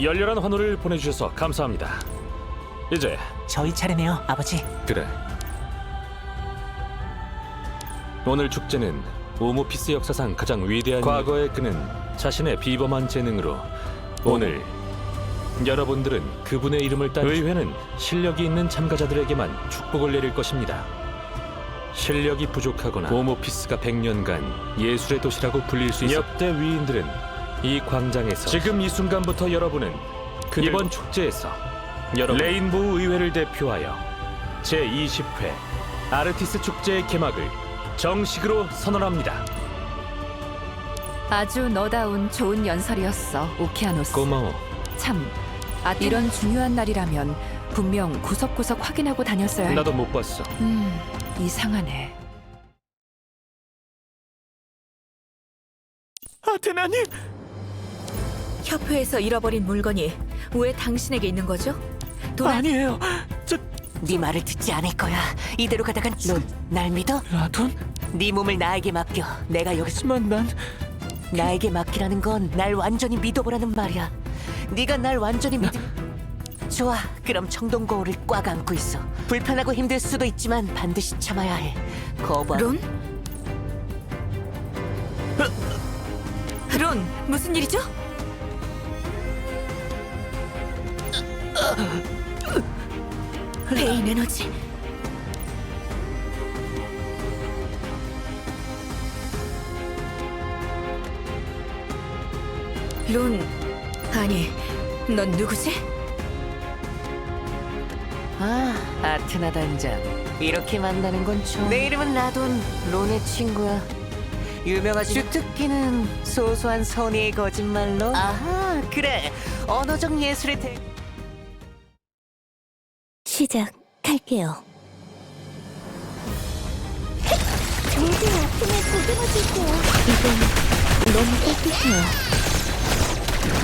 열렬한 환호를 보내주셔서 감사합니다. 이제 저희 차례네요, 아버지. 그래. 오늘 축제는 오모피스 역사상 가장 위대한 과거에 그는 자신의 비범한 재능으로 오늘 여러분들은 그분의 이름을 따 의회는 실력이 있는 참가자들에게만 축복을 내릴 것입니다. 실력이 부족하거나 오모피스가 100년간 예술의 도시라고 불릴 수 있어 역대 위인들은 이 광장에서 지금 이 순간부터 여러분은 이번 축제에서 여러분 레인보우 의회를 대표하여 제20회 아르티스 축제의 개막을 정식으로 선언합니다. 아주 너다운 좋은 연설이었어, 오키아노스. 고마워. 참, 아, 이런 중요한 날이라면 분명 구석구석 확인하고 다녔어야 할. 나도 못 봤어. 음, 이상하네. 아테나님! 협회에서 잃어버린 물건이 왜 당신에게 있는 거죠? 돌아 아니에요. 저 네 말을 듣지 않을 거야. 이대로 가다간 넌 날 믿어? 라돈? 네 몸을 나에게 맡겨. 내가 여기서 하지만 난 나에게 맡기라는 건 날 완전히 믿어보라는 말이야. 네가 날 완전히 믿. 좋아. 그럼 청동거울을 꽉 안고 있어. 불편하고 힘들 수도 있지만 반드시 참아야 해. 거부. 론? 론, 무슨 일이죠? 레인 에너지? 론, 아니, 넌 누구지? 아, 아트나 단장. 이렇게 만나는 건 처음. 내 이름은 라돈, 론의 친구야. 유명하지. 주특기는 소소한 선의의 거짓말로. 아하, 그래. 언어적 예술의 대. 시작할게요. 모두 아픔을 보듬어 줄게요. 이건 너무 깨끗해요.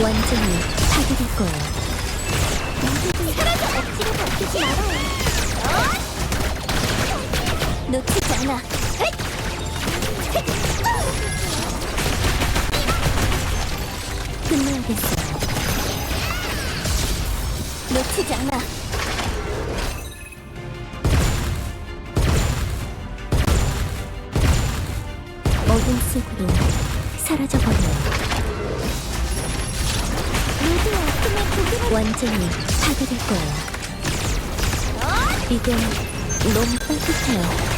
완전히 파괴될 거예요. 모두들 사라져! 억지로 버티지 말아요. 놓치지 않아. 끝내야겠어요. 놓치지 않아. 속으로 고기를 완전히 파괴될 거예요. 이건 너무 따뜻해요.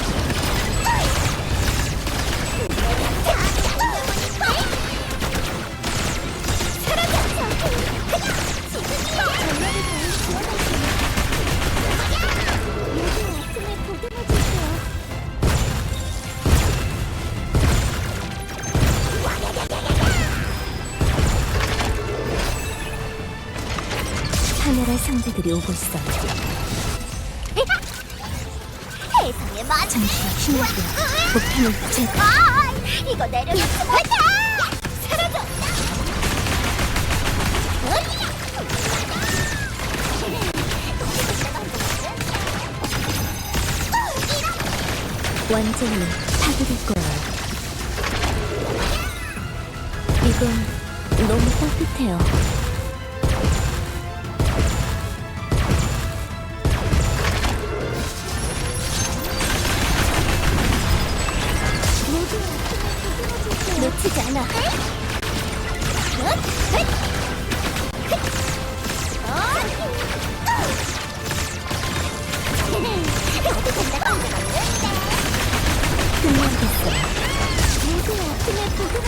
하늘의 상대들이 오고 있어요. 세상에 맞 잠시 힘내고 목표는 제가. 아, 이거 내려놓지 못해. 사라져. 완전히 파괴될 거예요. 이건 너무 따뜻해요.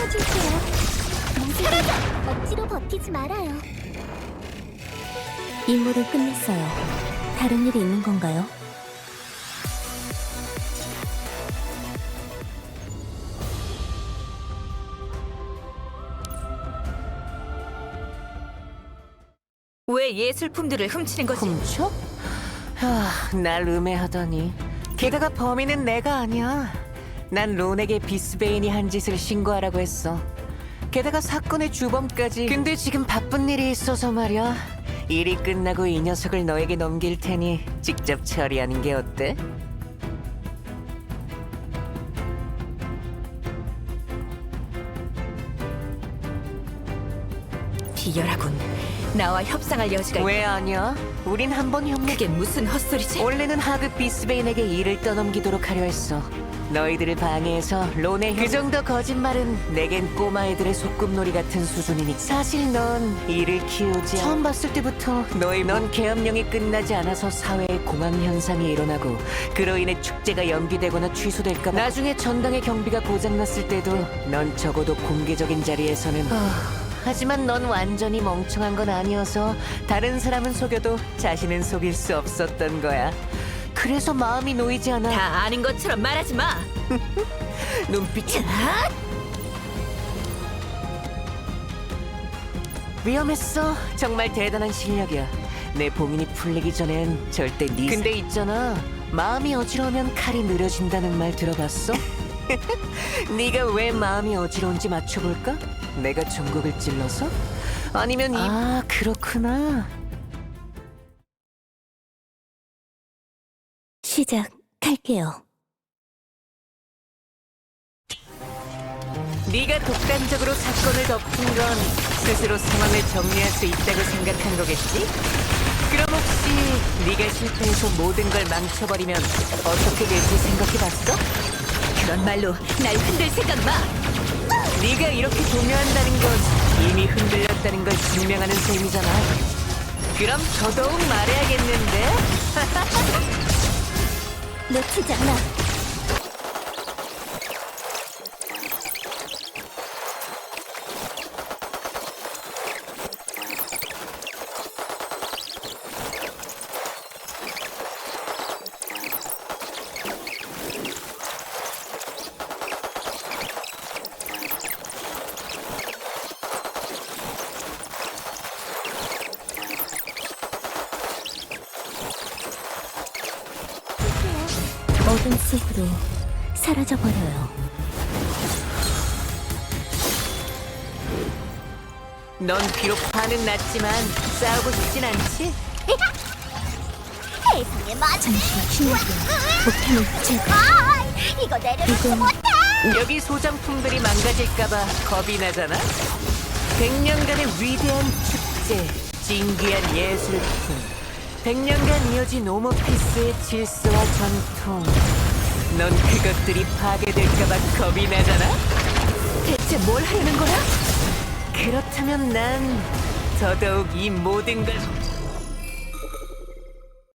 보듬어줄게요. 사라져! 억지로 버티지 말아요. 임무를 끝냈어요. 다른 일이 있는 건가요? 왜 예술품들을 훔치는 거지? 훔쳐? 하, 날 음해하다니. 게다가 범인은 내가 아니야. 난 론에게 비스베인이 한 짓을 신고하라고 했어. 게다가 사건의 주범까지. 근데 지금 바쁜 일이 있어서 말이야. 일이 끝나고 이 녀석을 너에게 넘길 테니 직접 처리하는 게 어때? 비열하군. 나와 협상할 여지가 왜 아니야? 우린 한번 협력. 그게 무슨 헛소리지? 원래는 하급 비스베인에게 일을 떠넘기도록 하려 했어. 너희들을 방해해서 론의 그 정도 거짓말은 내겐 꼬마 애들의 소꿉놀이 같은 수준이니 사실 넌 일을 키우지 처음 봤을 때부터 너희 넌 계엄령이 끝나지 않아서 사회에 공황 현상이 일어나고 그로 인해 축제가 연기되거나 취소될까 봐 나중에 전당의 경비가 고장났을 때도 넌 적어도 공개적인 자리에서는 하지만 넌 완전히 멍청한 건 아니어서 다른 사람은 속여도 자신은 속일 수 없었던 거야. 그래서 마음이 놓이지 않아. 다 아는 것처럼 말하지 마. 눈빛이 위험했어. 정말 대단한 실력이야. 내 봉인이 풀리기 전엔 절대 네. 근데 있잖아. 마음이 어지러우면 칼이 느려진다는 말 들어봤어? 네가 왜 마음이 어지러운지 맞춰볼까? 내가 종국을 찔러서? 아니면 이... 아 그렇구나. 시작할게요. 네가 독단적으로 사건을 덮은 건 스스로 상황을 정리할 수 있다고 생각한 거겠지? 그럼 혹시 네가 실패해서 모든 걸 망쳐버리면 어떻게 될지 생각해봤어? 그런 말로 날 흔들 생각 마. 네가 이렇게 동요한다는 건 이미 흔들렸다는 걸 증명하는 셈이잖아. 그럼 더더욱 말해야겠는데? 놓치지 않아. 어둠 속으로 사라져버려요. 넌 비록 화는 났지만 싸우고 싶진 않지? 세상에 맞아. 잠시 힘내게. 폭탄을 제거. 이거 내려놓지 못해. 여기 소장품들이 망가질까봐 겁이 나잖아? 백년간의 위대한 축제, 진귀한 예술품, 백년간 이어진 오모피스의 질서와 전통. 넌 그것들이 파괴될까봐 겁이 나잖아? 대체 뭘 하려는 거야? 그렇다면 난 더더욱 이 모든 걸